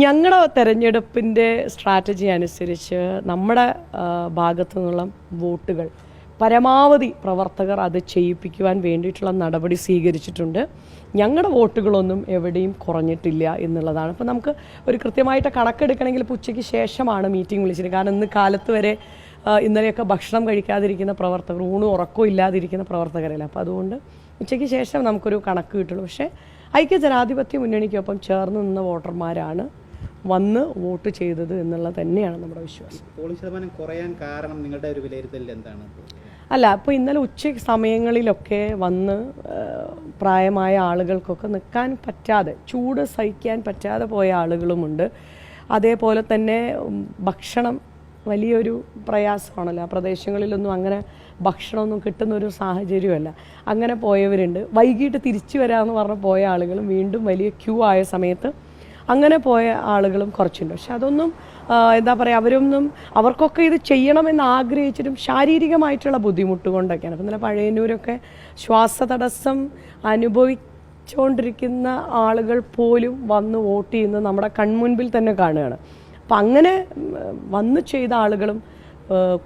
ഞങ്ങളുടെ തെരഞ്ഞെടുപ്പിന്റെ സ്ട്രാറ്റജി അനുസരിച്ച് നമ്മുടെ ഭാഗത്തു നിന്നുള്ള വോട്ടുകൾ പരമാവധി പ്രവർത്തകർ അത് ചെയ്യിപ്പിക്കുവാൻ വേണ്ടിയിട്ടുള്ള നടപടി സ്വീകരിച്ചിട്ടുണ്ട്. ഞങ്ങളുടെ വോട്ടുകളൊന്നും എവിടെയും കുറഞ്ഞിട്ടില്ല എന്നുള്ളതാണ്. അപ്പോൾ നമുക്ക് ഒരു കൃത്യമായിട്ട് കണക്കെടുക്കണമെങ്കിൽ ഇപ്പോൾ ഉച്ചയ്ക്ക് ശേഷമാണ് മീറ്റിംഗ് വിളിച്ചത് കാരണം ഇന്ന് കാലത്ത് വരെ ഇന്നലെയൊക്കെ ഭക്ഷണം കഴിക്കാതിരിക്കുന്ന പ്രവർത്തകർ ഊണും ഉറക്കവും ഇല്ലാതിരിക്കുന്ന പ്രവർത്തകരല്ല? അപ്പോൾ അതുകൊണ്ട് ഉച്ചയ്ക്ക് ശേഷം നമുക്കൊരു കണക്ക് കിട്ടുള്ളൂ. പക്ഷേ ഐക്യ ജനാധിപത്യ മുന്നണിക്കൊപ്പം ചേർന്ന് നിന്ന വോട്ടർമാരാണ് വന്ന് വോട്ട് ചെയ്തത് എന്നുള്ളത് തന്നെയാണ് നമ്മുടെ വിശ്വാസം. പോളിംഗ് ശതമാനം കുറയാൻ കാരണം നിങ്ങളുടെ ഒരു വിലയിരുത്തലിൽ എന്താണ്? അല്ല അപ്പോൾ ഇന്നലെ ഉച്ച സമയങ്ങളിലൊക്കെ വന്ന് പ്രായമായ ആളുകൾക്കൊക്കെ നിൽക്കാൻ പറ്റാതെ ചൂട് സഹിക്കാൻ പറ്റാതെ പോയ ആളുകളുമുണ്ട്. അതേപോലെ തന്നെ ഭക്ഷണം വലിയൊരു പ്രയാസമാണല്ലോ. ആ പ്രദേശങ്ങളിലൊന്നും അങ്ങനെ ഭക്ഷണമൊന്നും കിട്ടുന്ന ഒരു സാഹചര്യമല്ല. അങ്ങനെ പോയവരുണ്ട്. വൈകിട്ട് തിരിച്ചു വരാമെന്ന് പറഞ്ഞ് പോയ ആളുകളും വീണ്ടും വലിയ ക്യൂ ആയ സമയത്ത് അങ്ങനെ പോയ ആളുകളും കുറച്ചുണ്ട്. പക്ഷെ അതൊന്നും എന്താ പറയുക അവരൊന്നും അവർക്കൊക്കെ ഇത് ചെയ്യണമെന്ന് ആഗ്രഹിച്ചിട്ടും ശാരീരികമായിട്ടുള്ള ബുദ്ധിമുട്ട് കൊണ്ടൊക്കെയാണ് അപ്പം ഇന്നലെ പഴയന്നൂരൊക്കെ ശ്വാസതടസ്സം അനുഭവിച്ചുകൊണ്ടിരിക്കുന്ന ആളുകൾ പോലും വന്ന് വോട്ട് ചെയ്യുന്നത് നമ്മുടെ കൺമുൻപിൽ തന്നെ കാണുകയാണ്. അപ്പം അങ്ങനെ വന്നു ചെയ്ത ആളുകളും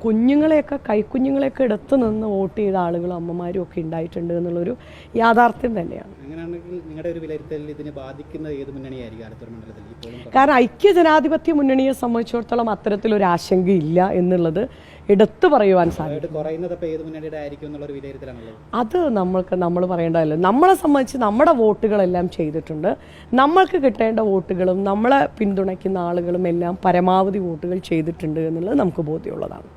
കുഞ്ഞുങ്ങളെയൊക്കെ കൈക്കുഞ്ഞുങ്ങളെയൊക്കെ എടുത്തു നിന്ന് വോട്ട് ചെയ്ത ആളുകളും അമ്മമാരും ഒക്കെ ഉണ്ടായിട്ടുണ്ട് എന്നുള്ളൊരു യാഥാർത്ഥ്യം തന്നെയാണ്. കാരണം ഐക്യ ജനാധിപത്യ മുന്നണിയെ സംബന്ധിച്ചിടത്തോളം അത്തരത്തിലൊരു ആശങ്കയില്ല എന്നുള്ളത് എടുത്തു പറയുവാൻ സാധിക്കും. അത് നമ്മൾക്ക് നമ്മൾ പറയേണ്ടതല്ല? നമ്മളെ സംബന്ധിച്ച് നമ്മുടെ വോട്ടുകളെല്ലാം ചെയ്തിട്ടുണ്ട്. നമ്മൾക്ക് കിട്ടേണ്ട വോട്ടുകളും നമ്മളെ പിന്തുണയ്ക്കുന്ന ആളുകളും എല്ലാം പരമാവധി വോട്ടുകൾ ചെയ്തിട്ടുണ്ട് എന്നുള്ളത് നമുക്ക് ബോധ്യമുള്ളതാണ്.